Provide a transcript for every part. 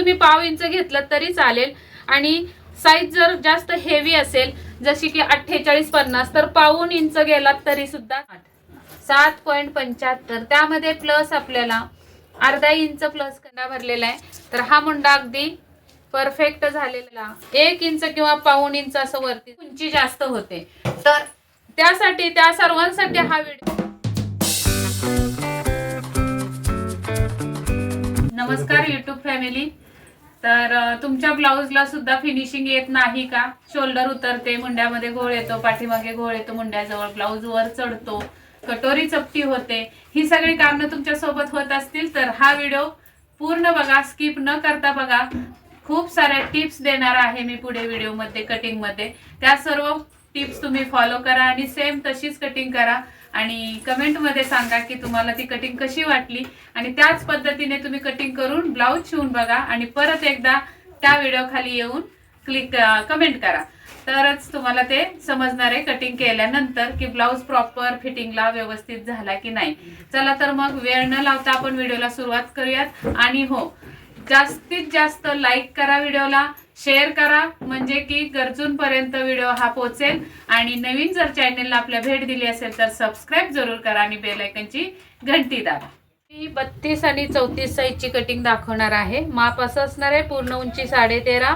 तुम्ही पाव इंच घेतलं तरी चालेल. आणि साईज जर जास्त हेवी असेल जशी की अठ्ठेचाळीस पन्नास तर पाऊन इंच गेलात तरी सुद्धा सात पॉईंट पंच्याहत्तर. त्यामध्ये प्लस आपल्याला अर्धा इंच प्लस कंडा भरलेला आहे. तर हा मुंडा अगदी परफेक्ट झालेला. एक इंच किंवा पाऊन इंच असं वरती उंची जास्त होते. तर त्यासाठी त्या सर्वांसाठी हा व्हिडिओ नमस्कार युट्यूब फॅमिली तर तुमच्या ब्लाऊजला सुद्धा फिनिशिंग येत नाही का? शोल्डर उतरते मुंड्यामध्ये घोळ येतो पाठीमागे घोळ येतो मुंड्याजवळ ब्लाऊज वर चढतो कटोरी चपटी होते. ही सगळी कामं तुमच्यासोबत होत असतील तर हा व्हिडिओ पूर्ण बघा स्किप न करता बघा. खूप साऱ्या टिप्स देणार आहे मी पुढे व्हिडिओमध्ये कटिंगमध्ये त्या सर्व टिप्स तुम्ही फॉलो करा आणि सेम तशीच कटिंग करा. आणि कमेंटमध्ये सांगा की तुम्हाला ती कटिंग कशी वाटली. आणि त्याच पद्धतीने तुम्ही कटिंग करून ब्लाऊज शिवून बघा आणि परत एकदा त्या व्हिडिओ खाली येऊन क्लिक कमेंट करा. तरच तुम्हाला ते समजणार आहे कटिंग केल्यानंतर की ब्लाऊज प्रॉपर फिटिंगला व्यवस्थित झाला की नाही. चला तर मग वेळ न लावता आपण व्हिडिओला सुरुवात करूयात. आणि हो जास्तीत जास्त लाईक करा व्हिडिओला शेअर करा म्हणजे की गरजूंपर्यंत व्हिडिओ हा पोहोचेल. आणि नवीन जर चॅनेलला आपल्या भेट दिली असेल तर सबस्क्राईब जरूर करा आणि बेलायकनची घंटी दाबा. मी बत्तीस आणि चौतीस साईजची कटिंग दाखवणार आहे. माप असं असणार आहे पूर्ण उंची साडेतेरा.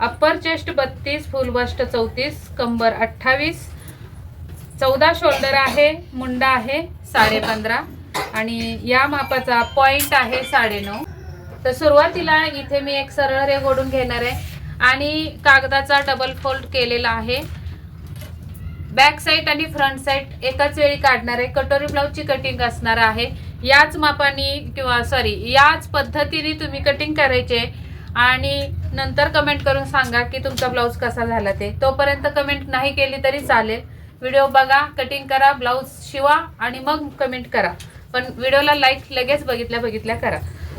अप्पर चेस्ट बत्तीस फुल बस्ट चौतीस कंबर अठ्ठावीस. चौदा शोल्डर आहे मुंडा आहे साडे पंधरा. आणि या मापाचा पॉइंट आहे साडेनऊ तर सुरुवातीला इथे मी एक सरळ रेघ ओढून घेणार आहे. आणि कागदाचा डबल फोल्ड केलेला आहे. बॅक साईड आणि फ्रंट साईड एकाच वेळी काढणार आहे. कटोरी ब्लाऊजची कटिंग असणार आहे. याच मापाने किंवा सॉरी याच पद्धतीने तुम्ही कटिंग करायचे. आणि नंतर कमेंट करून सांगा की तुमचा ब्लाऊज कसा झाला ते. तोपर्यंत कमेंट नाही केली तरी चालेल. व्हिडिओ बघा कटिंग करा ब्लाऊज शिवा आणि मग कमेंट करा. पण व्हिडिओला लाईक लगेच बघितल्या बघितल्या करा.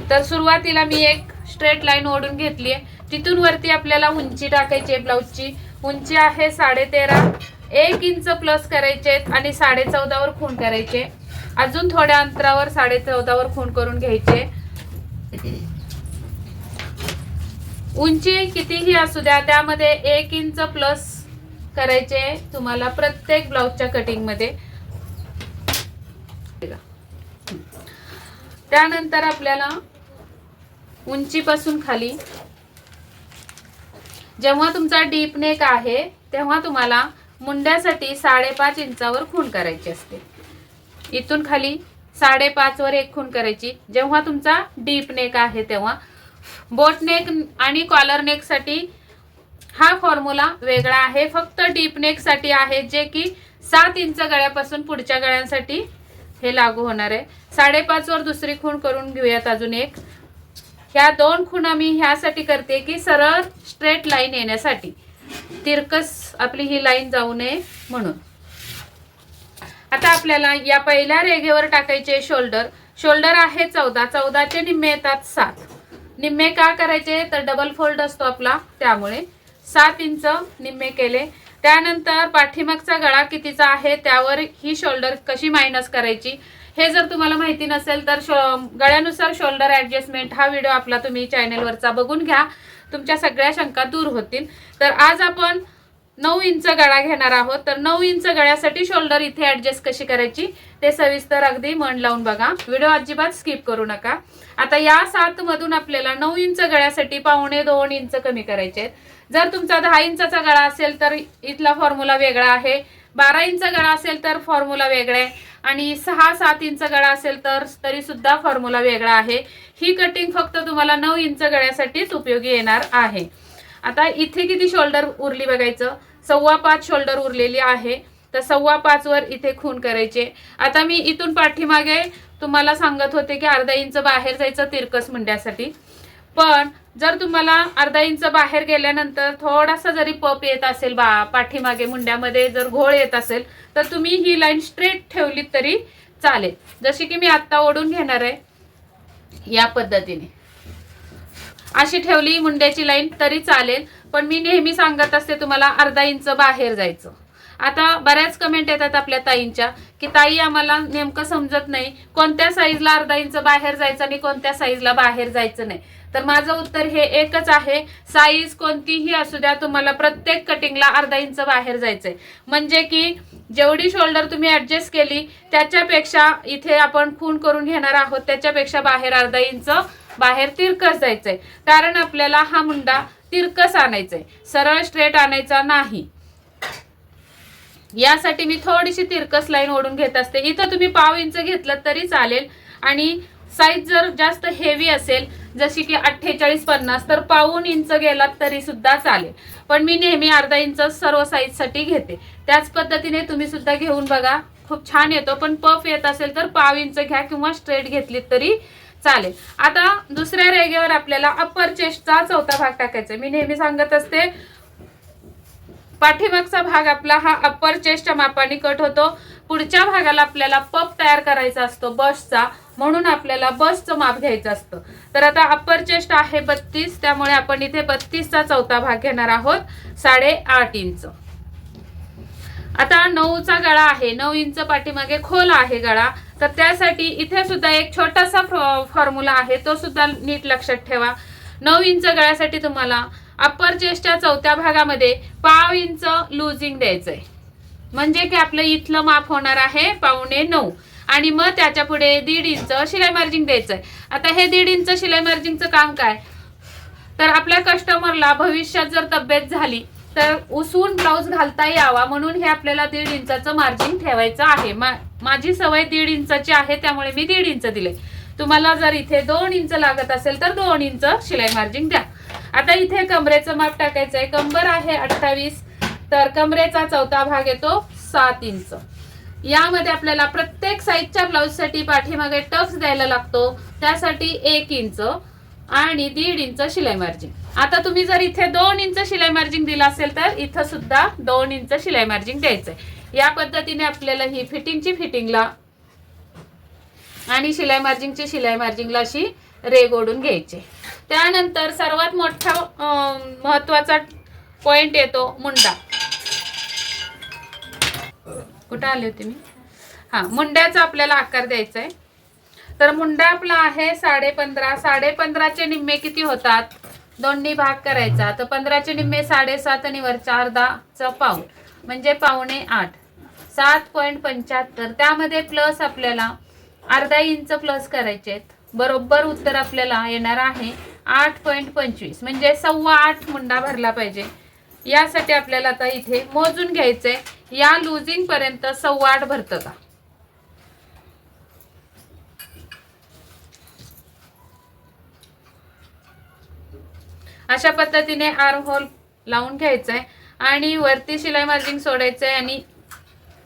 तर सुरुवातीला मी एक स्ट्रेट लाईन ओढून घेतली आहे. तिथून वरती आपल्याला उंची टाकायची आहे ब्लाऊजची उंची आहे साडेतेरा एक इंच प्लस करायचे आणि साडे चौदावर खूण करायचे अजून थोड्या अंतरावर साडे चौदावर खूण करून घ्यायचे उंची कितीही असू द्या त्यामध्ये एक इंच प्लस करायचे तुम्हाला प्रत्येक ब्लाऊजच्या कटिंगमध्ये मध्ये त्यानंतर आपल्याला उंचीपासून खाली जेव्हा तुमचा डीप नेक आहे तेव्हा तुम्हाला मुंड्यासाठी साडेपाच इंचावर खूण करायची असते. इथून खाली साडेपाचवर एक खूण करायची. जेव्हा तुमचा डीप नेक आहे तेव्हा. बोट नेक आणि कॉलर नेकसाठी हा फॉर्म्युला वेगळा आहे. फक्त डीप नेकसाठी आहे जे की सात इंच गळ्यापासून पुढच्या गळ्यांसाठी हे लागू होणार आहे. साडेपाच वर दुसरी खूण करून घेऊयात अजून एक. ह्या दोन खुणा मी ह्यासाठी करते की सरळ स्ट्रेट लाईन येण्यासाठी. तिरकस आपली ही लाईन जाऊ नये म्हणून. आता आपल्याला या पहिल्या रेघेवर टाकायचे शोल्डर शोल्डर आहे चौदा. चौदाचे निम्मे येतात सात. निम्मे का करायचे? तर डबल फोल्ड असतो आपला. त्यामुळे सात इंच निम्मे केले. त्यानंतर पाठीमागचा गळा कितीचा आहे त्यावर ही शोल्डर कशी मायनस करायची हे जर तुम्हाला माहिती नसेल तर शो गळ्यानुसार शोल्डर ॲडजस्टमेंट हा व्हिडिओ आपला तुम्ही चॅनेलवरचा बघून घ्या. तुमच्या सगळ्या शंका दूर होतील. तर आज आपण नऊ इंच गळा घेणार आहोत. तर नऊ इंच गळ्यासाठी शोल्डर इथे ॲडजस्ट कशी करायची ते सविस्तर अगदी मन लावून बघा. व्हिडिओ अजिबात स्किप करू नका. आता या सातमधून आपल्याला नऊ इंच गळ्यासाठी पावणे दोन इंच कमी करायचे आहेत. जर तुमचा दहा इंचाचा गळा असेल तर इथला फॉर्म्युला वेगळा आहे. बारा इंच गळा असेल तर फॉर्म्युला वेगळा आहे. आणि सहा सात इंच गळा असेल तर तरी सुद्धा फॉर्म्युला वेगळा आहे. ही कटिंग फक्त तुम्हाला नऊ इंच गळ्यासाठीच उपयोगी येणार आहे. आता इथे किती शोल्डर उरली बघायचं? सव्वा पाच शोल्डर उरलेली आहे. तर सव्वा पाच वर इथे खून करायचे. आता मी इथून पाठीमागे तुम्हाला सांगत होते की अर्धा इंच बाहेर जायचं तिरकस मुंड्यासाठी. पण जर तुम्हाला अर्धा इंच बाहेर गेल्यानंतर थोडासा जरी पप येत असेल बा पाठीमागे मुंड्यामध्ये जर घोळ येत असेल तर तुम्ही ही लाईन स्ट्रेट ठेवलीत तरी चालेल. जशी की मी आत्ता ओढून घेणार आहे या पद्धतीने. अशी ठेवली मुंड्याची लाईन तरी चालेल पण मी नेहमी सांगत असते तुम्हाला अर्धा इंच बाहेर जायचं. आता बऱ्याच कमेंट येतात आपल्या ताईंच्या की ताई आम्हाला नेमकं समजत नाही कोणत्या साईजला अर्धा इंच बाहेर जायचं आणि कोणत्या साईजला बाहेर जायचं नाही? तर माझं उत्तर हे एकच आहे साईज कोणतीही असू द्या तुम्हाला प्रत्येक कटिंगला अर्धा इंच बाहेर जायचंय. म्हणजे की जेवढी शोल्डर तुम्ही ऍडजस्ट केली त्याच्यापेक्षा इथे आपण खून करून घेणार आहोत त्याच्यापेक्षा बाहेर अर्धा इंच बाहेर तिरकस जायचंय. कारण आपल्याला हा मुंडा तिरकस आणायचंय. सरळ स्ट्रेट आणायचा नाही. यासाठी मी थोडीशी तिरकस लाईन ओढून घेत असते. इथं तुम्ही पाव इंच घेतलं तरी चालेल. आणि साईज जर जास्त हेवी असेल जशी की अठ्ठेचाळीस पन्नास तर पाऊन इंच गेलात तरी सुद्धा चालेल. पण मी नेहमी अर्धा इंच सर्व साईजसाठी घेते. त्याच पद्धतीने तुम्ही सुद्धा घेऊन बघा. खूप छान येतो. पण पफ येत असेल तर पाव इंच घ्या किंवा स्ट्रेट घेतलीत तरी चालेल. आता दुसऱ्या रेगेवर आपल्याला अप्पर चेस्टचा चौथा भाग टाकायचा आहे. मी नेहमी सांगत असते पाठीमागचा भाग आपला हा अप्पर चेस्टच्या मापाने कट होतो. पुढच्या भागाला आपल्याला पप तयार करायचा असतो बसचा म्हणून आपल्याला बसचं माप घ्यायचं असतं. तर आता अप्पर चेस्ट आहे बत्तीस त्यामुळे आपण इथे बत्तीसचा चौथा भाग घेणार आहोत साडे आठ इंच. आता नऊचा गळा आहे नऊ इंच पाठीमागे खोल आहे गळा. तर त्यासाठी इथे सुद्धा एक छोटासा फॉर्म्युला आहे तो सुद्धा नीट लक्षात ठेवा. नऊ इंच गळ्यासाठी तुम्हाला अप्पर चेस्टच्या चौथ्या भागामध्ये पाव इंच लुझिंग द्यायचंय. म्हणजे की आपलं इथलं माप होणार आहे पावणे नऊ. आणि मग त्याच्या पुढे दीड इंच शिलाई मार्जिंग द्यायचंय. आता हे दीड इंच शिलाई मार्जिंगचं काम काय? तर आपल्या कस्टमरला भविष्यात जर तब्येत झाली तर उसून ब्लाऊज घालता यावा म्हणून हे आपल्याला दीड इंचाचं मार्जिन ठेवायचं आहे. मा माझी सवय दीड इंचाची आहे त्यामुळे मी दीड इंच दिले तुम्हाला जर इथे दोन इंच लागत असेल तर दोन इंच शिलाई मार्जिन द्या. आता इथे कमरेचं माप टाकायचं आहे कंबर आहे अठ्ठावीस तर कमरेचा चौथा भाग येतो सात इंच. यामध्ये आपल्याला प्रत्येक साईजच्या ब्लाऊजसाठी पाठीमागे टक्स द्यायला लागतो. त्यासाठी एक इंच आणि दीड इंच शिलाई मार्जिन. आता तुम्ही जर इथे दोन इंच शिलाई मार्जिन दिला असेल तर इथं सुद्धा दोन इंच शिलाई मार्जिन द्यायचंय. या पद्धतीने आपल्याला ही फिटिंगची फिटिंगला आणि शिलाई मार्जिंगची शिलाई मार्जिंगला अशी रेग ओढून घ्यायची. त्यानंतर सर्वात मोठा महत्त्वाचा पॉइंट येतो मुंडा. कुठं आले होते मी? हा मुंड्याचा आपल्याला आकार द्यायचा आहे तर मुंडा आपला आहे साडे पंधरा साडे पंधराचे निम्मे किती होतात? दोन्ही भाग करायचा. तर पंधराचे निम्मे साडेसात आणि वरचा अर्धाचा पाऊन म्हणजे पावणे आठ. सात पॉईंट पंच्याहत्तर. त्यामध्ये प्लस आपल्याला अर्धा इंच प्लस करायचे आहेत बरोबर उत्तर आपल्याला येणार आहे. आठ पॉईंट पंचवीस. म्हणजे सव्वा आठ मुंडा भरला पाहिजे. यासाठी आपल्याला आता इथे मोजून घ्यायचंय. या लुझिंग पर्यंत सव्वा आठ भरतं का? अशा पद्धतीने आर्म होल लावून घ्यायचंय. आणि वरती शिलाई मार्जिन सोडायचंय आणि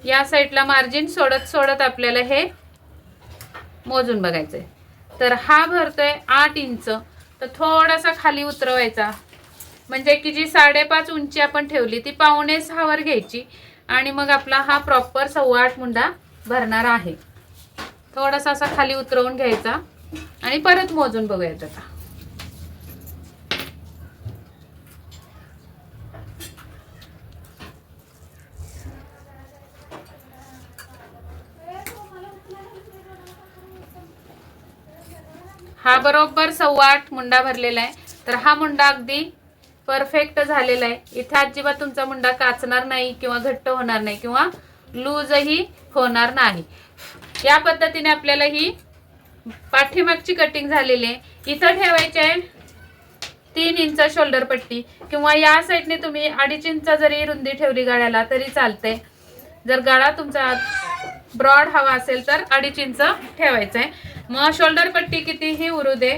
या साईडला मार्जिन सोडत सोडत आपल्याला हे मोजून बघायचंय. तर हा भरतोय आठ इंच. तर थोडासा खाली उतरवायचा. म्हणजे की जी साडेपाच उंची आपण ठेवली ती पावणे सहावर घ्यायची आणि मग आपला हा प्रॉपर सव्वा आठ मुंडा भरणार आहे. थोडासा असा खाली उतरवून घ्यायचा आणि परत मोजून बघूयात आता. हा बरोबर सव्वा आठ मुंडा भरलेला आहे. तर हा मुंडा अगदी परफेक्ट झालेला आहे. इथे अजिबात तुमचा मुंडा काचणार नाही किंवा घट्ट होणार नाही किंवा लूजही होणार नाही. या पद्धतीने आपल्याला ही पाठीमागची कटिंग झालेली आहे. इथं ठेवायची आहे तीन इंच शोल्डर पट्टी किंवा या साईडने तुम्ही अडीच इंच जरी रुंदी ठेवली गाड्याला तरी चालते जर गाळा तुमचा ब्रॉड हवा असेल तर अडीच इंच ठेवायचं आहे मग शोल्डर पट्टी कितीही उरू दे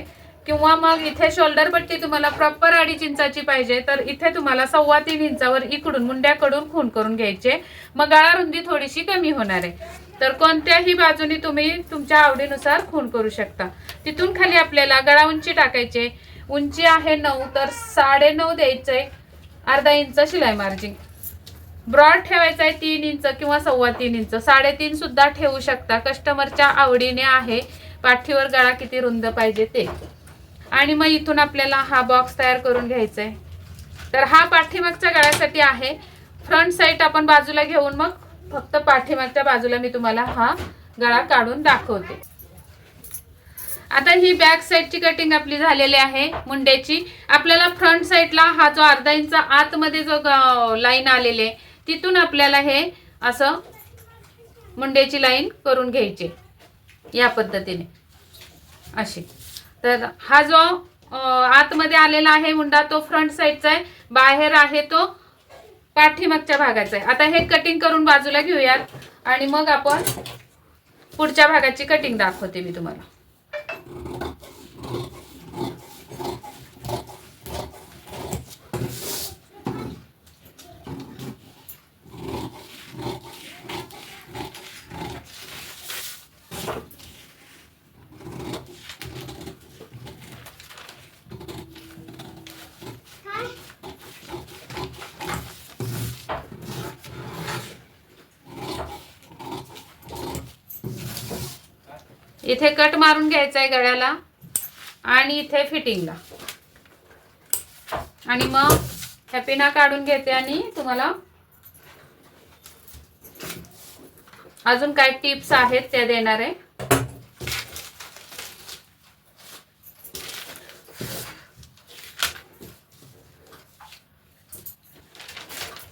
किंवा मग इथे शोल्डर पट्टी तुम्हाला प्रॉपर अडीच इंचाची पाहिजे तर इथे तुम्हाला सव्वा तीन इंचावर इकडून मुंड्याकडून खून करून घ्यायचे. मग गळा रुंदी थोडीशी कमी होणार आहे. तर कोणत्याही बाजूनी तुम्ही तुमच्या आवडीनुसार खून करू शकता. तिथून खाली आपल्याला गळा उंची टाकायचे. उंची आहे नऊ तर साडे नऊ द्यायचंय अर्धा इंच शिलाई मार्जिन. ब्रॉड ठेवायचं आहे तीन इंच किंवा सव्वा तीन इंच. साडेतीन सुद्धा ठेवू शकता. कस्टमरच्या आवडीने आहे. पाठीवर गळा किती रुंद पाहिजे ते. आणि मग इथून आपल्याला हा बॉक्स तयार करून घ्यायचा आहे तर हा पाठीमागच्या गळ्यासाठी आहे. फ्रंट साईड आपण बाजूला घेऊन मग फक्त पाठीमागच्या बाजूला मी तुम्हाला हा गळा काढून दाखवते. आता ही बॅक साईडची कटिंग आपली झालेली आहे मुंड्याची आपल्याला फ्रंट साईडला हा जो अर्धा इंच आतमध्ये जो लाईन आलेली आहे तिथून आपल्याला हे असं मुंड्याची लाईन करून घ्यायची. या पद्धतीने. अशी. तर हा जो आतमध्ये आलेला आहे मुंडा तो फ्रंट साईडचा आहे. बाहेर आहे तो पाठीमागच्या भागाचा आहे. आता हे कटिंग करून बाजूला घेऊयात. आणि मग आपण पुढच्या भागाची कटिंग दाखवते मी तुम्हाला. इथे कट मारून घ्यायचा आहे गळ्याला आणि इथे फिटिंगला. आणि मग ह्या पिना काढून घेते आणि तुम्हाला अजून काय टिप्स आहेत त्या देणार. आहे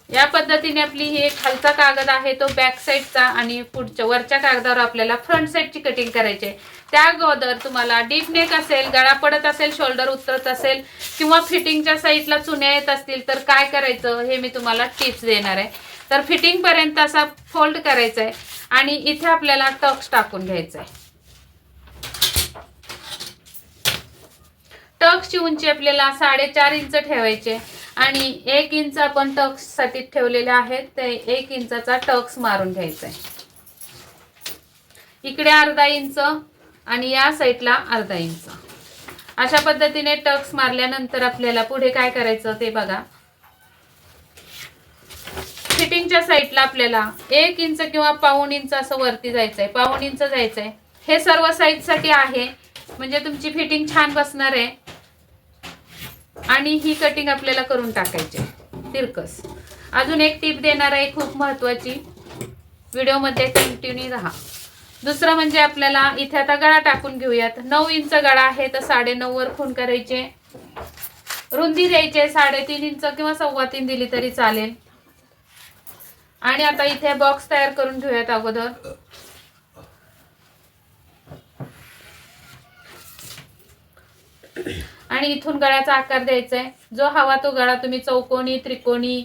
या पद्धतीने आपली ही एक खालचा कागद आहे तो बॅक साईडचा आणि पुढच्या वरच्या कागदावर आपल्याला फ्रंट साईडची कटिंग करायची आहे. त्या अगोदर तुम्हाला डीप नेक असेल गळा पडत असेल शोल्डर उतरत असेल किंवा फिटिंगच्या साईडला चुन्या येत असतील तर काय करायचं हे मी तुम्हाला टिप्स देणार आहे. तर फिटिंगपर्यंत असा फोल्ड करायचा आहे आणि इथे आपल्याला टक्स टाकून घ्यायचा आहे. टक्सची उंची आपल्याला साडेचार इंच ठेवायचे आणि एक इंच आपण टक्ससाठी ठेवलेले आहेत ते एक इंचाचा टक्स मारून घ्यायचा आहे इकडे अर्धा इंच आणि या साईडला अर्धा इंच. अशा पद्धतीने टक्स मारल्यानंतर आपल्याला पुढे काय करायचं ते बघा. फिटिंगच्या साईडला आपल्याला एक इंच किंवा पाऊण इंच असं वरती जायचंय पाऊण इंच जायचंय. हे सर्व साईजसाठी आहे. म्हणजे तुमची फिटिंग छान बसणार आहे. आणि ही कटिंग आपल्याला करून टाकायची. आहे. तिरकस. अजून एक टिप देणार आहे खूप महत्वाची. व्हिडिओमध्ये कंटिन्यू राहा. दुसरं म्हणजे आपल्याला इथे आता गळा टाकून घेऊयात. नऊ इंच गळा आहे तर साडे नऊवर खून करायचे. रुंदी द्यायचे साडेतीन इंच किंवा सव्वा तीन दिली तरी चालेल. आणि आता इथे बॉक्स तयार करून घेऊयात अगोदर. आणि इथून गळ्याचा आकार द्यायचा आहे जो हवा तो गळा तुम्ही चौकोनी त्रिकोणी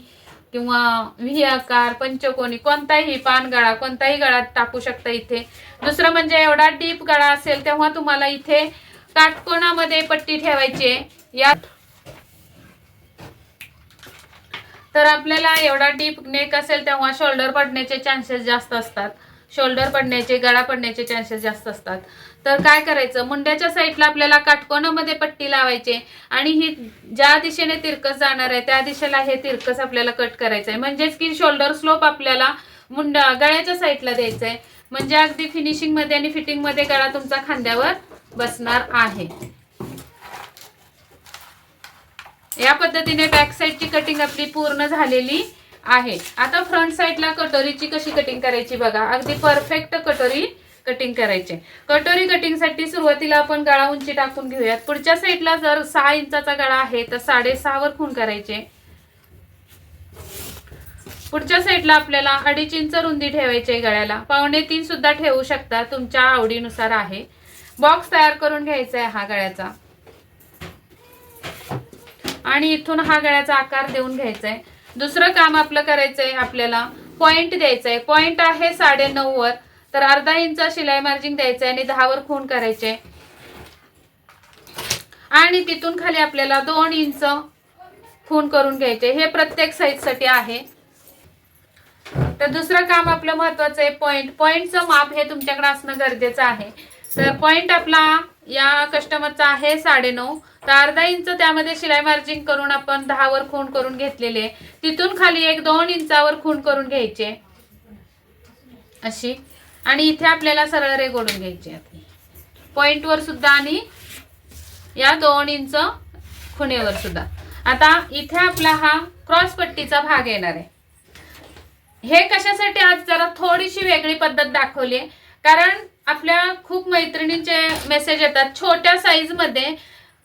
किंवा व्ही आकार पंचकोनी कोणताही पान गळा कोणताही गळा टाकू शकता इथे. दुसरं म्हणजे एवढा डीप गळा असेल तेव्हा तुम्हाला इथे काटकोणामध्ये पट्टी ठेवायची आहे. या तर आपल्याला एवढा डीप नेक असेल तेव्हा शोल्डर पडण्याचे चान्सेस जास्त असतात. शोल्डर पडण्याचे गळा पडण्याचे चान्सेस जास्त असतात. तर काय करायचं? मुंड्याच्या साईडला आपल्याला काटकोनामध्ये पट्टी लावायची आणि ही ज्या दिशेने तिरकस जाणार आहे त्या दिशेला हे तिरकस आपल्याला कट करायचं आहे म्हणजेच की शोल्डर स्लोप आपल्याला मुंडा गळ्याच्या साईडला द्यायचा आहे म्हणजे अगदी फिनिशिंगमध्ये आणि फिटिंगमध्ये गळा तुमचा खांद्यावर बसणार आहे. या पद्धतीने बॅक साईडची कटिंग आपली पूर्ण झालेली आहे. आता फ्रंट साईडला कटोरीची कशी कटिंग करायची बघा. अगदी परफेक्ट कटोरी कटिंग करायची. कटोरी कटिंगसाठी सुरुवातीला आपण गळा उंची टाकून घेऊयात. पुढच्या साईडला जर सहा इंचाचा गळा आहे तर साडेसहावर खून करायचे. पुढच्या साईडला आपल्याला अडीच इंच रुंदी ठेवायची आहे गळ्याला. पावणे तीन सुद्धा ठेवू शकता तुमच्या आवडीनुसार आहे. बॉक्स तयार करून घ्यायचा आहे हा गळ्याचा. आणि इथून हा गळ्याचा आकार देऊन घ्यायचा आहे. दुसरं काम आपलं करायचं आहे आपल्याला पॉइंट द्यायचा आहे. पॉइंट आहे साडे नऊ वर. तर अर्धा इंच शिलाई मार्जिंग द्यायचं आहे आणि दहावर खून करायचे. आणि तिथून खाली आपल्याला दोन इंच खून करून घ्यायचे. हे प्रत्येक साईजसाठी आहे. तर दुसरं काम आपलं महत्वाचं आहे पॉईंट पॉईंटचं माप हे तुमच्याकडे असणं गरजेचं आहे. तर पॉईंट आपला या कस्टमरचा आहे साडेनऊ. तर अर्धा इंच त्यामध्ये शिलाई मार्जिंग करून आपण दहावर खूण करून घेतलेले. आहे. तिथून खाली एक दोन इंचावर खूण करून घ्यायचे. अशी. आणि इथे आपल्याला सरळ रे गोडून घ्यायची आहे पॉईंटवर सुद्धा आणि या दोन इंच खुणेवर सुद्धा. आता इथे आपला हा क्रॉस पट्टीचा भाग येणार आहे. हे कशासाठी आज जरा थोडीशी वेगळी पद्धत दाखवली आहे. कारण आपल्या खूप मैत्रिणींचे मेसेज येतात छोट्या साईजमध्ये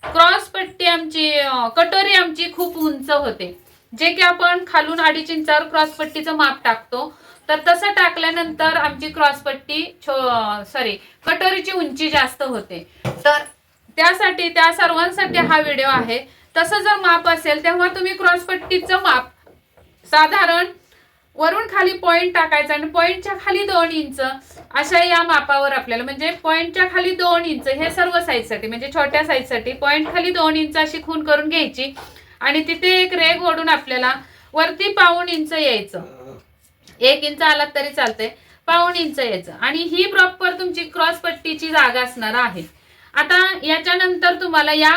क्रॉस पट्टी आमची कटोरी आमची खूप उंच होते. जे की आपण खालून अडीच इंचावर क्रॉस पट्टीचं माप टाकतो. तर तसं टाकल्यानंतर आमची क्रॉसपट्टी छो सॉरी कटोरीची उंची जास्त होते. तर त्यासाठी त्या सर्वांसाठी हा व्हिडिओ आहे. तसं जर माप असेल तेव्हा तुम्ही क्रॉसपट्टीचं माप साधारण वरून खाली पॉईंट टाकायचा आणि पॉईंटच्या खाली दोन इंच अशा या मापावर आपल्याला म्हणजे पॉईंटच्या खाली दोन इंच हे सर्व साईजसाठी म्हणजे छोट्या साईजसाठी पॉईंट खाली दोन इंच अशी खून करून घ्यायची आणि तिथे एक रेग ओढून आपल्याला वरती पाऊन इंच यायचं. एक इंच आलात तरी चालतंय. पाऊण इंच यायचं. आणि ही प्रॉपर तुमची क्रॉस पट्टीची जागा असणार आहे. आता याच्यानंतर तुम्हाला या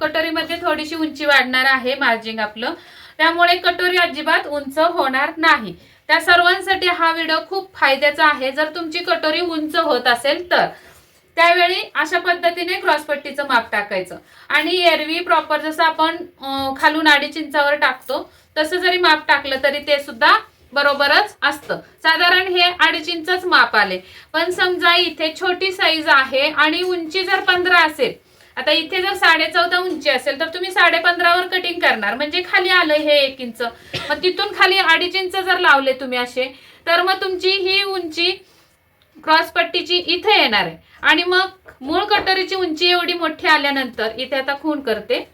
कटोरीमध्ये थोडीशी उंची वाढणार आहे मार्जिंग आपलं. त्यामुळे कटोरी अजिबात उंच होणार नाही. त्या सर्वांसाठी हा व्हिडिओ खूप फायद्याचा आहे. जर तुमची कटोरी उंच होत असेल तर. त्यावेळी अशा पद्धतीने क्रॉसपट्टीचं माप टाकायचं. आणि एरवी प्रॉपर जसं आपण खालून अडीच इंचावर टाकतो तसं जरी माप टाकलं तरी ते सुद्धा बरोबरच असतं. साधारण हे अडीच इंचच माप आले. पण समजा इथे छोटी साईज आहे आणि उंची जर पंधरा असेल आता इथे जर साडे चौदा उंची असेल तर तुम्ही साडे पंधरावर कटिंग करणार. म्हणजे खाली आलं हे एक इंच. मग तिथून खाली अडीच इंच जर लावले तुम्ही असे तर मग तुमची ही उंची क्रॉस पट्टीची इथे येणार आहे. आणि मग मूळ कटोरीची उंची एवढी मोठी आल्यानंतर इथे आता खून करते.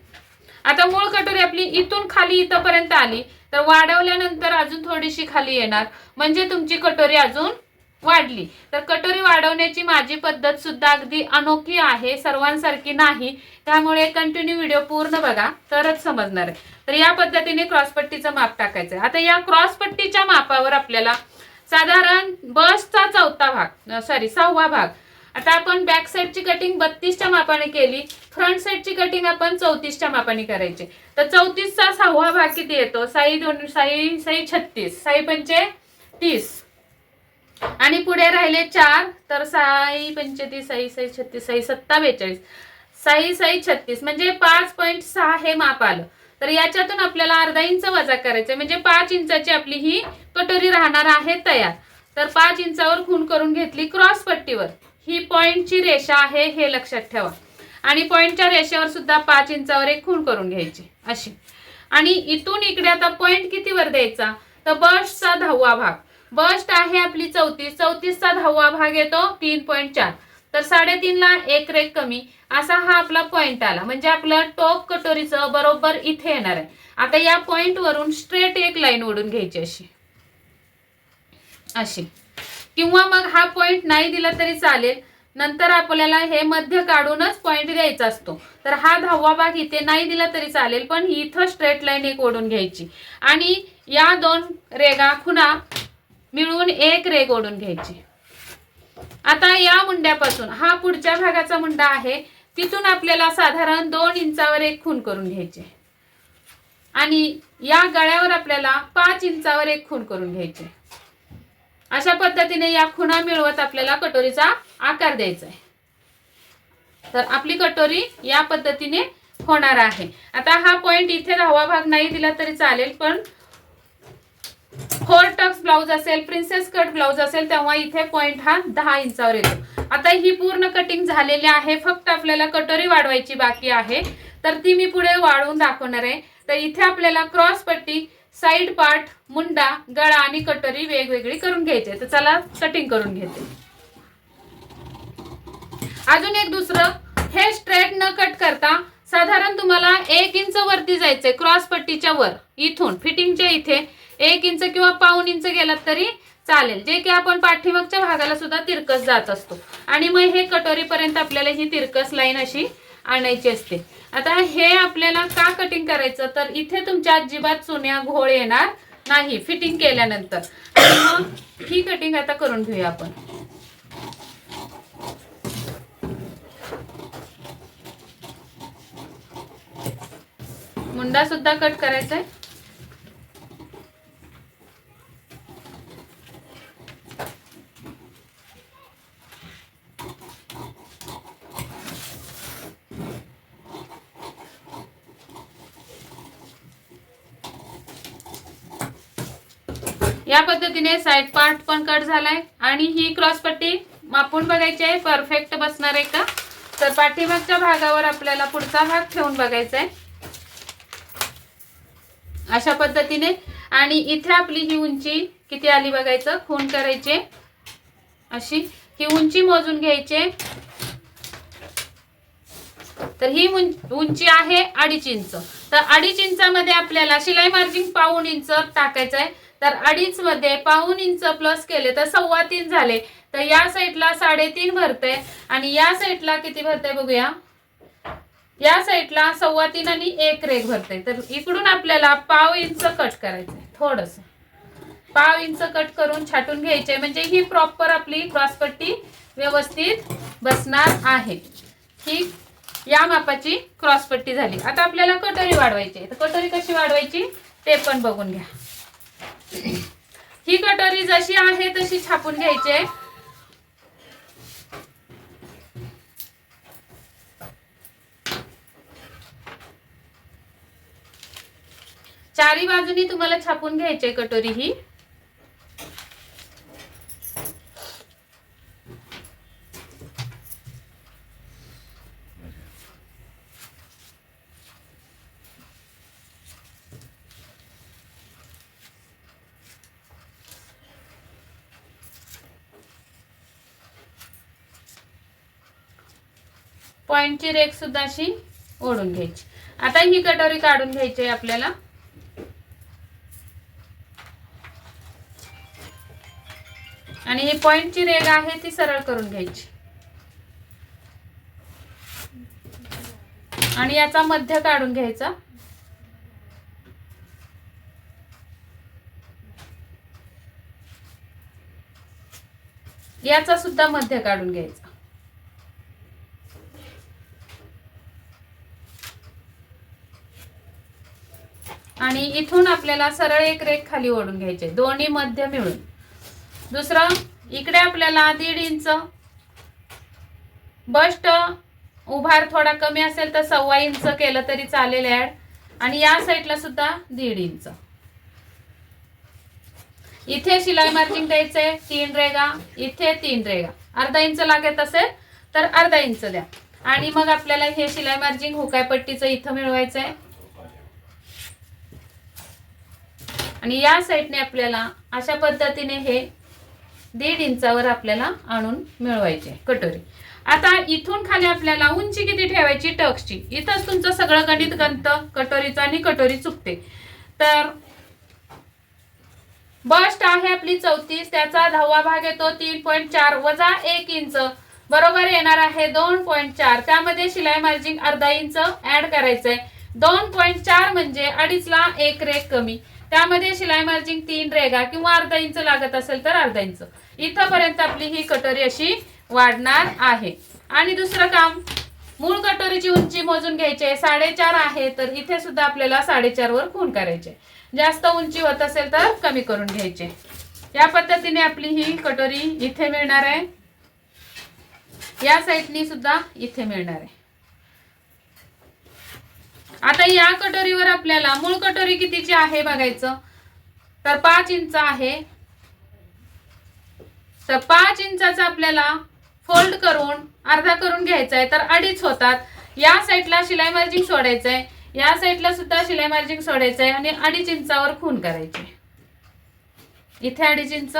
आता मूळ कटोरी आपली इथून खाली इथपर्यंत आली. तर वाढवल्यानंतर अजून थोडीशी खाली येणार. म्हणजे तुमची कटोरी अजून वाढली. तर कटोरी वाढवण्याची माझी पद्धत सुद्धा अगदी अनोखी आहे. सर्वांसारखी नाही. त्यामुळे कंटिन्यू व्हिडिओ पूर्ण बघा. तरच समजणार आहे. तर या पद्धतीने क्रॉसपट्टीचं माप टाकायचं आहे. आता या क्रॉसपट्टीच्या मापावर आपल्याला साधारण बसचा चौथा भाग सॉरी सहावा भाग आता आपण बॅक साईडची कटिंग बत्तीसच्या मापाने केली. फ्रंट साईडची कटिंग आपण चौतीसच्या मापाने करायची. तर चौतीसचा सहावा भाग किती येतो? साई दोन साई साई छत्तीस. साई पंचे तीस. आणि पुढे राहिले चार. तर साई पंचेतीस साई साई छत्तीस साई सत्ता बेचाळीस साई साई छत्तीस. म्हणजे पाच पॉईंट सहा हे माप आलं. तर याच्यातून आपल्याला अर्धा इंच वजा करायचं म्हणजे पाच इंचाची आपली ही कटोरी राहणार आहे तयार. तर पाच इंचावर खून करून घेतली क्रॉस पट्टीवर. ही पॉइंटची रेषा आहे हे लक्षात ठेवा. आणि पॉइंटच्या रेषेवर सुद्धा पाच इंचावर एक खूण करून घ्यायची. अशी. आणि इथून इकडे आता पॉइंट कितीवर द्यायचा? तर बस्टचा दहावा भाग. बस्ट आहे आपली चौतीस. चौतीसचा दहावा भाग येतो तीन पॉईंट चार. तर साडेतीनला एक रेक कमी. असा हा आपला पॉइंट आला. म्हणजे आपलं टॉप कटोरीचं बरोबर इथे येणार आहे. आता या पॉइंट वरून स्ट्रेट एक लाईन ओढून घ्यायची अशी. अशी. किंवा मग हा पॉइंट नाही दिला तरी चालेल. नंतर आपल्याला हे मध्य काढूनच पॉइंट द्यायचा असतो. तर हा दहावा भाग इथे नाही दिला तरी चालेल पण इथं स्ट्रेट लाईन एक ओढून घ्यायची. आणि या दोन रेगा खुणा मिळून एक रेग ओढून घ्यायची. आता या मुंड्यापासून हा पुढच्या भागाचा मुंडा आहे. तिथून आपल्याला साधारण दोन इंचावर एक खून करून घ्यायचे. आणि या गळ्यावर आपल्याला पाच इंचावर एक खून करून घ्यायचे. अशा पद्धतीने या खुणा मिळवत आपल्याला कटोरीचा आकार द्यायचा आहे तर आपली कटोरी या पद्धतीने होणार आहे. आता हा पॉइंट इथे दहावा भाग नाही दिला तरी चालेल पण फोर टक्स ब्लाउज असेल प्रिन्सेस कट ब्लाउज असेल तेव्हा इथे पॉइंट हा दहा इंचावर येतो. आता ही पूर्ण कटिंग झालेली आहे फक्त आपल्याला कटोरी वाढवायची बाकी आहे. तर ती मी पुढे वाढवून दाखवणार आहे. तर इथे आपल्याला क्रॉस पट्टी साईड पार्ट मुंडा गळा आणि कटोरी वेगवेगळी करून घ्यायची. तर चला कटिंग करून घेते. अजून एक दुसरं हे स्ट्रेट न कट करता साधारण तुम्हाला एक इंच वरती जायचंय क्रॉस पट्टीच्या वर इथून फिटिंगच्या इथे एक इंच किंवा पाऊन इंच गेलात तरी चालेल. जे की आपण पाठीमागच्या भागाला सुद्धा तिरकस जात असतो. आणि मग हे कटोरीपर्यंत आपल्याला ही तिरकस लाईन अशी आणायची असते. आता हे आपल्याला का कटिंग करायचं? तर इथे तुमच्या अजिबात चुन्या घोळ येणार नाही फिटिंग केल्यानंतर. मग ही कटिंग आता करून घेऊया आपण. मुंडा सुद्धा कट करायचा आहे या पद्धतीने साईड पार्ट पण कट झालाय. आणि ही क्रॉस पट्टी मापून बघायची आहे. परफेक्ट बसणार आहे का? तर पाठीमागच्या भागावर आपल्याला पुढचा भाग ठेवून बघायचा आहे. अशा पद्धतीने. आणि इथे आपली ही उंची किती आली बघायचं? खून करायचे. अशी. ही उंची मोजून घ्यायचे. तर ही उंची आहे अडीच इंच. तर अडीच इंचामध्ये आपल्याला शिलाई मार्जिन पाऊन इंच टाकायचं आहे. तर अडीच मध्ये पाऊन इंच प्लस केले तर सव्वा तीन झाले. तर या साईडला साडेतीन भरते. आणि या साईडला किती भरते बघूया. या साईडला सव्वा तीन आणि एक रेख भरते. तर इकडून आपल्याला पाव इंच कट करायचंय. थोडस. पाव इंच कट करून छाटून घ्यायचे म्हणजे ही प्रॉपर आपली क्रॉसपट्टी व्यवस्थित बसणार आहे. ही या मापाची क्रॉसपट्टी झाली. आता आपल्याला कटोरी वाढवायची आहे. तर कटोरी कशी वाढवायची? ते पण बघून घ्या. ही कटोरी जशी आहे तशी छापून घ्यायची आहे. चारी बाजूनी तुम्हाला छापून घ्यायचे कटोरी ही. पॉइंटची रेख सुद्धा अशी ओढून घ्यायची. आता ही कटोरी काढून घ्यायची आहे आपल्याला. आणि ही पॉइंटची रेग आहे ती सरळ करून घ्यायची. आणि याचा मध्य काढून घ्यायचा. याचा सुद्धा मध्य काढून घ्यायचा. आणि इथून आपल्याला सरळ एक रेख खाली ओढून घ्यायचे दोन्ही मध्य मिळून. दुसरं इकडे आपल्याला दीड इंच. बस्ट उभार थोडा कमी असेल तर सव्वा इंच केलं तरी चालेल ऍड. आणि या साईडला सुद्धा दीड इंच. इथे शिलाई मार्जिंग द्यायचंय तीन रेगा इथे तीन रेगा अर्धा इंच लागत असेल तर अर्धा इंच द्या. आणि मग आपल्याला हे शिलाई मार्जिंग हुकाय पट्टीचं इथं आहे आणि या साईडने आपल्याला अशा पद्धतीने हे दीड इंचावर आपल्याला आणून मिळवायचे कटोरी. आता इथून खाली आपल्याला उंची किती ठेवायची? टक्सची. इथंच तुमचं सगळं गणित गंत कटोरीचं आणि कटोरी चुकते. तर बस्ट आहे आपली चौतीस त्याचा दहावा भाग येतो तीन पॉईंट चार वजा एक इंच. बरोबर येणार आहे दोन पॉईंट चार. त्यामध्ये शिलाई मार्जिन अर्धा इंच ऍड करायचंय. दोन पॉईंट चार म्हणजे अडीचला एक रेक कमी. त्यामध्ये शिलाई मार्जिंग तीन रेगा किंवा अर्धा इंच लागत असेल तर अर्धा इंच. इथंपर्यंत आपली ही कटोरी अशी वाढणार आहे. आणि दुसरं काम मूळ कटोरीची उंची मोजून घ्यायची आहे. साडेचार आहे तर इथे सुद्धा आपल्याला साडेचार वर खून करायचे. जास्त उंची होत असेल तर कमी करून घ्यायचे. या पद्धतीने आपली ही कटोरी इथे मिळणार आहे. या साईडनी सुद्धा इथे मिळणार आहे. आता या कटोरीवर आपल्याला मूळ कटोरी कितीची आहे बघायचं? तर पाच इंच आहे. तर पाच इंचाचा आपल्याला फोल्ड करून अर्धा करून घ्यायचा आहे तर अडीच होतात. या साईडला शिलाई मार्जिंग सोडायचं आहे या साईडला सुद्धा शिलाई मार्जिंग सोडायचं आहे आणि अडीच इंचावर खून करायचे. इथे अडीच इंच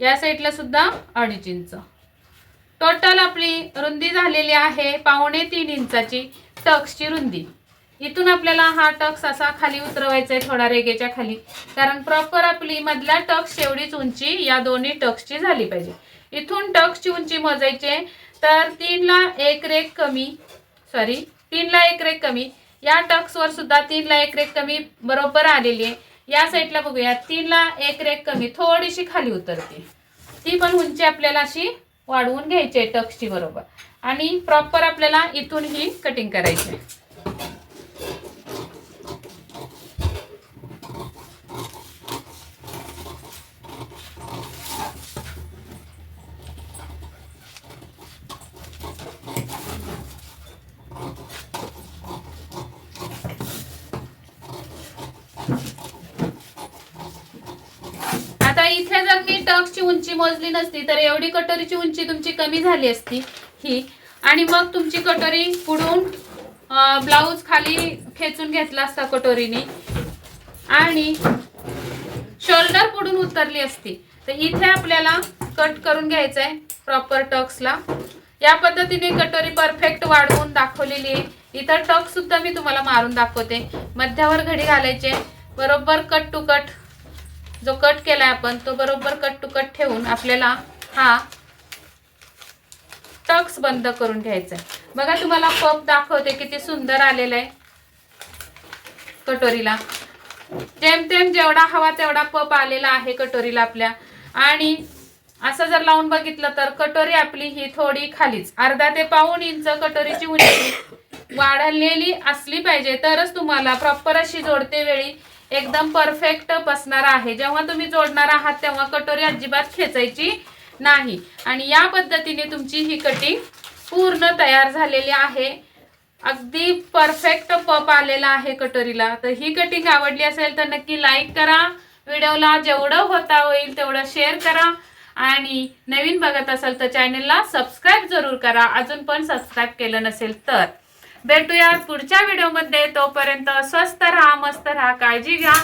या साईडला सुद्धा अडीच इंच. टोटल आपली रुंदी झालेली आहे पावणे तीन इंचाची टक्सची रुंदी. इथून आपल्याला हा टक्स असा खाली उतरवायचा आहे थोडा रेगेच्या खाली. कारण प्रॉपर आपली मधल्या टक्स एवढीच उंची या दोन्ही टक्सची झाली पाहिजे. इथून टक्सची उंची मोजायची आहे तर तीनला एक रेक कमी सॉरी तीनला एक रेक कमी. या टक्सवर सुद्धा तीनला एक रेक कमी बरोबर आलेली आहे या साईडला बघूया तीनला एक रेक कमी थोडीशी खाली उतरते. ती पण उंची आपल्याला अशी वाढवून घ्यायची आहे टक्सची बरोबर. आणि प्रॉपर आपल्याला इथून ही कटिंग करायची आहे आता इथे जर मी टक्सची उंची मोजली नसती तर एवढी कटोरीची उंची तुमची कमी झाली असती ही. आणि मग तुमची कटोरी पुढून ब्लाऊज खाली खेचून घेतला असता कटोरीने. आणि शोल्डर पुढून उतरली असती. तर इथे आपल्याला कट करून घ्यायचं आहे प्रॉपर टक्सला. या पद्धतीने कटोरी परफेक्ट वाढवून दाखवलेली आहे. इथं टक्ससुद्धा सुद्धा मी तुम्हाला मारून दाखवते. मध्यावर घडी घालायचे. बरोबर कट टू कट. जो कट केलाय आपण तो बरोबर कट टू कट ठेवून आपल्याला हा टक्स बंद करून घ्यायचा आहे बघा तुम्हाला पप दाखवते किती सुंदर आलेला आहे कटोरीला जेमतेम जेवढा हवा तेवढा पप आलेला आहे कटोरीला आपल्या. आणि असं जर लावून बघितलं तर कटोरी आपली ही थोडी खालीच. अर्धा ते पाऊण इंच कटोरीची उंची वाढलेली असली पाहिजे तरच तुम्हाला प्रॉपर अशी जोडते वेळी एकदम परफेक्ट बसणार आहे. जेव्हा तुम्ही जोडणार आहात तेव्हा कटोरी अजिबात खेचायची नाही. आणि या पद्धतीने तुमची ही कटिंग पूर्ण तयार झालेली आहे. अगदी परफेक्ट पप आलेला आहे कटोरीला. तर ही कटिंग आवडली असेल तर नक्की लाईक करा. व्हिडिओला जेवढं होता होईल तेवढं शेअर करा. आणि नवीन बघत असाल तर चॅनलला सबस्क्राईब जरूर करा. अजून पण सबस्क्राईब केलं नसेल तर. भेटूया पुढच्या व्हिडिओमध्ये. तोपर्यंत स्वस्त राहा मस्त राहा काळजी घ्या.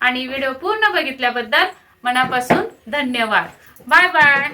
आणि व्हिडिओ पूर्ण बघितल्याबद्दल मनापासून धन्यवाद. Bye bye.